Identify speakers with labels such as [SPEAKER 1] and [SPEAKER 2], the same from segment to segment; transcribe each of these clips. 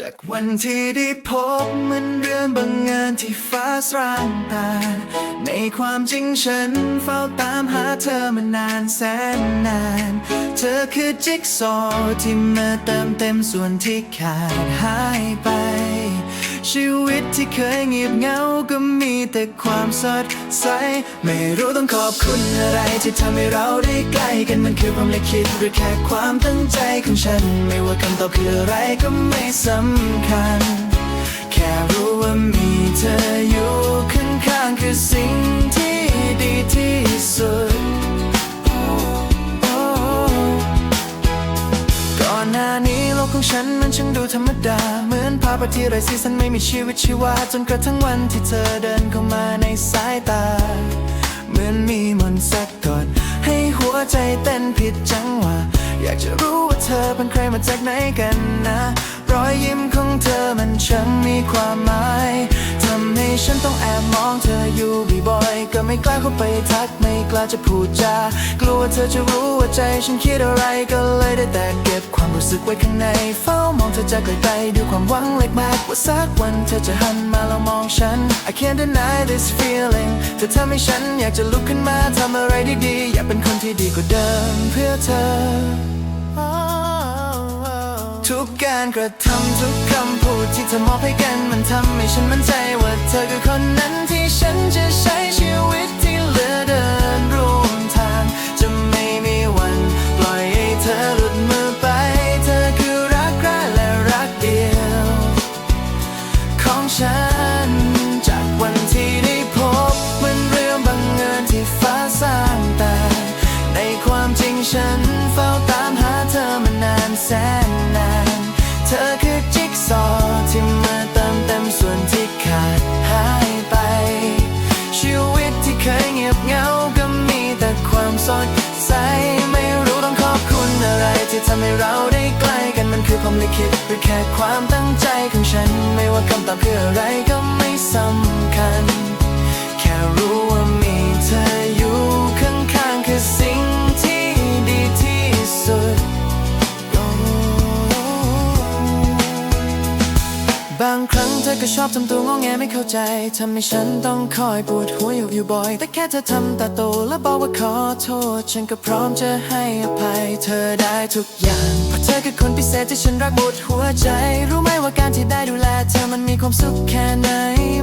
[SPEAKER 1] จากวันที่ได้พบมันเรื่องบังเอิญที่ฟ้าสร้างตา ในความจริงฉันเฝ้าตามหาเธอมานานแสนนาน เธอคือจิ๊กซอว์ที่มาเติมเต็มส่วนที่ขาดหายไป ชีวิตที่เคยเงียบเหงาก็มีแต่ความสดใส ไม่รู้ต้องขอบคุณอะไรที่ทำให้เราได้ใกล้กันมันคือความลิขิตหรือแค่ความตั้งใจของฉัน ไม่ว่าคำตอบคืออะไรก็ไม่สำคัญ แค่รู้ว่ามีเธออยู่ข้างๆคือสิ่งที่าพที่ไร้สีสันไม่มีชีวิตชีวา จนกระทั่งวันที่เธอเดินเข้ามาในสายตา เหมือนมีมนต์สักกดให้หัวใจเต้นผิดจังหวะ อยากจะรู้ว่าเธอเป็นใครมาจากไหนกันนะ รอยยิ้มของเธอมันช่างมีความหมายำให้ฉันต้องแอบมองเธออยู่บ่อยๆก็ไม่กล้าเข้าไปทักไม่กล้าจะพูดจากลัวเธอจะรู้ว่าใจฉันคิดอะไรก็เลยได้แต่เก็บความรู้สึกไว้ข้างใน เฝ้ามองเธอจากไกลๆด้วยความหวังเล็กมากว่าสักวันเธอจะหันมาแล้วมองฉัน I can't deny this feeling เธอทำให้ฉันอยากจะลุกขึ้นมาทำอะไรดีๆอยากเป็นคนที่ดีกว่าเดิมเพื่อเธอ ทุกการกระทำทุกคำพูดที่เธอมอบให้กันมันทำให้ฉันมั่นใจว่าเธอคือคนนั้นที่ฉันจะใช้ชีวิตที่เหลือเดิน อที่มาเติมเต็มส่วนที่ขาดหายไป ชีวิตที่เคยเงียบเหงาก็มีแต่ความสดใส ไม่รู้ต้องขอบคุณอะไรที่ทำให้เราได้ใกล้กันมันคือความลิขิตหรือแค่ความตั้งใจของฉัน ไม่ว่าคำตอบคืออะไรก็ไม่สำคัญ อก็ชอบทำตัวงอแงไม่เข้าใจทำให้ฉันต้องคอยปวดหัวอยู่อยู่บ่อย แต่แค่เธอทำตาโตและบอกว่าขอโทษ ฉันก็พร้อมจะให้อภัยเธอได้ทุกอย่างเพราะเธอคือคนพิเศษที่ฉันรักหมดหัวใจ รู้ไหมว่าการที่ได้ดูแล เธอมันมีความสุขแค่ไหน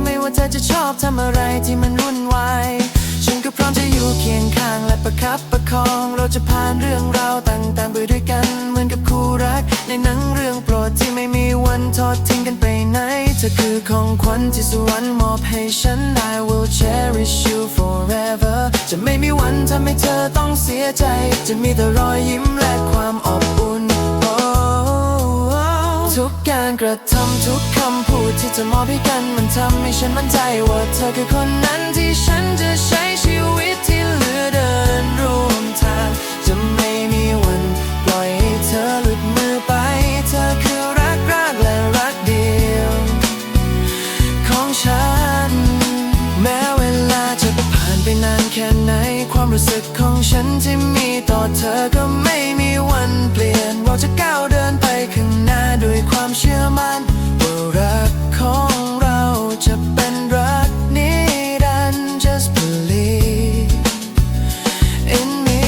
[SPEAKER 1] ไม่ว่าเธอจะชอบทำอะไรที่มันวุ่นวายฉันก็พร้อมจะอยู่เคียงข้างและประคับประคอง เราจะผ่านเรื่องราวต่างๆไปด้วยกันเหมือนกับคู่รัก ในหนังเรื่องโปรดที่ไม่มีวันทอดทิ้งกันไปไหนเธอคือของขวัญที่สวรรค์มอบให้ฉัน I will cherish you forever จะไม่มีวันทำให้เธอต้องเสียใจ จะมีแต่รอยยิ้มและความอบอุ่น Oh ทุกการกระทำทุกคำพูดที่เธอมอบให้กันมันทำให้ฉันมั่นใจว่าเธอคือคนนั้นที่ฉันจะใช้ เธอก็ไม่มีวันเปลี่ยน เราจะก้าวเดินไปข้างหน้าด้วยความเชื่อมั่นว่ารักของเราจะเป็นรักนิรันดร์ just believe in me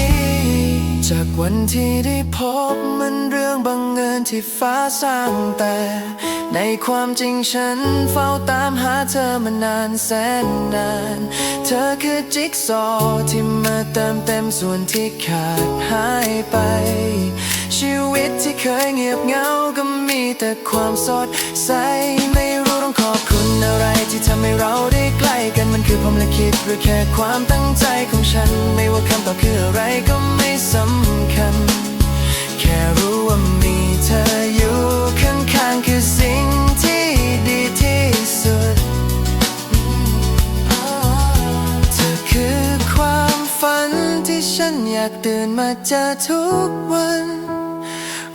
[SPEAKER 1] จากวันที่ได้พบมันเรื่องบาง ที่ฟ้าสร้างแต่ ในความจริงฉันเฝ้าตามหาเธอมานานแสนนาน เธอคือจิ๊กซอว์ที่มาเติมเต็มส่วนที่ขาดหายไป ชีวิตที่เคยเงียบเหงาก็มีแต่ความสดใสไม่รู้ต้องขอบคุณอะไรที่ทำให้เราได้ใกล้กันมันคือผมลิขิตหรือแค่ความตั้งใจของฉัน ไม่ว่าคำตอบคืออะไรก็ไม่สำคัญ นอยากตื่นมาเจอทุกวัน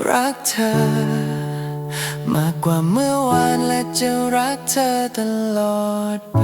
[SPEAKER 1] รักเธอ มากกว่าเมื่อวานและจะรักเธอตลอดไป